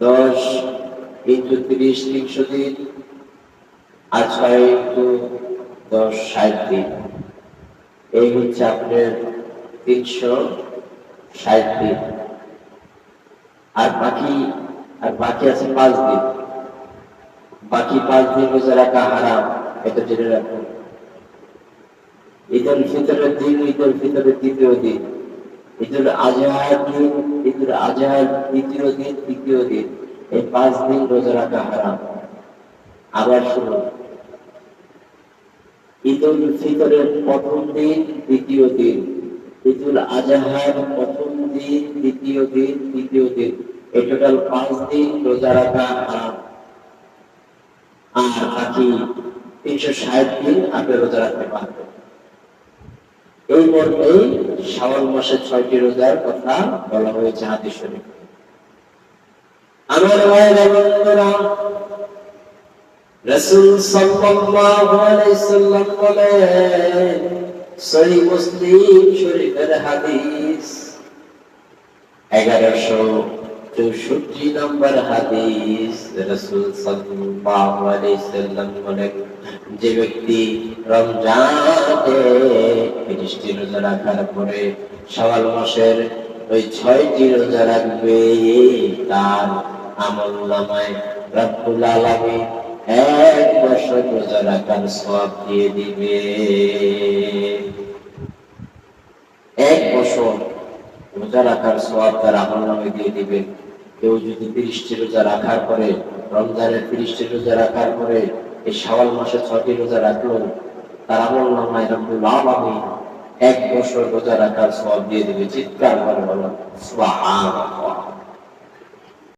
দশ ইন্টু তিরিশ তিনশো দিন আর ছয় ইন্টু দশ ষাট দিন এই হচ্ছে আপনার তিনশো ষাট দিন আর বাকি আর বাকি আছে পাঁচ দিন। বাকি পাঁচ দিন রোজা রাখা হারাম, এটা জেনে রাখুন। ঈদুল ফিতরের দিন ঈদুল ফিতরের দ্বিতীয় দিন। ঈদুল আজহার দিন ঈদুল আজহার দ্বিতীয় দিন, তৃতীয় দিন। এই পাঁচ দিন রোজা রাখা হারাম। আবার শুনুন। ঈদুল ফিতরের প্রথম দিন, দ্বিতীয় দিন। ঈদুল আজহার প্রথম দিন, দ্বিতীয় দিন, তৃতীয় দিন। এই টোটাল পাঁচ দিন রোজা রাখা হারাম। আর বাকি তিনশো ষাট দিন আপনি রোজা রাখতে পারবেন। এই মর্মেই শাওয়াল মাসে ছয়টি রোজার কথা বলা হয়েছে হাদিস শরীফ। আমার ভাইরা বন্ধুরা, রাসূল সাল্লাল্লাহু আলাইহি সাল্লাম বলেন মুসলিম শরীফের হাদিস এগারোশো চৌষট্টি নম্বর হাদিস, রাসূল সাল্লাম বলেন, যে ব্যক্তি রমজানে তিরিশটি রোজা রাখার পরে সওয়াল মাসের ওই ছয়টি রোজা রাখবে, তার আমল নামায় রব্বুল আলামিন এক বছর রোজা রাখার সওয়াব দিয়ে দিবে। এক বছর রোজা রাখার সওয়াব তার আমল নামে দিয়ে দিবে। কেউ যদি তিরিশটি রোজা রাখার পরে, রমজানের তিরিশটি রোজা রাখার পরে, এই শাওয়াল মাসে ছটি রোজা রাখল, তার আমল নামায় রব্বুল আলামিন এক বছর রোজা রাখার সব দিয়ে দেবে। চিৎকার করে বলো সুবহানাল্লাহ।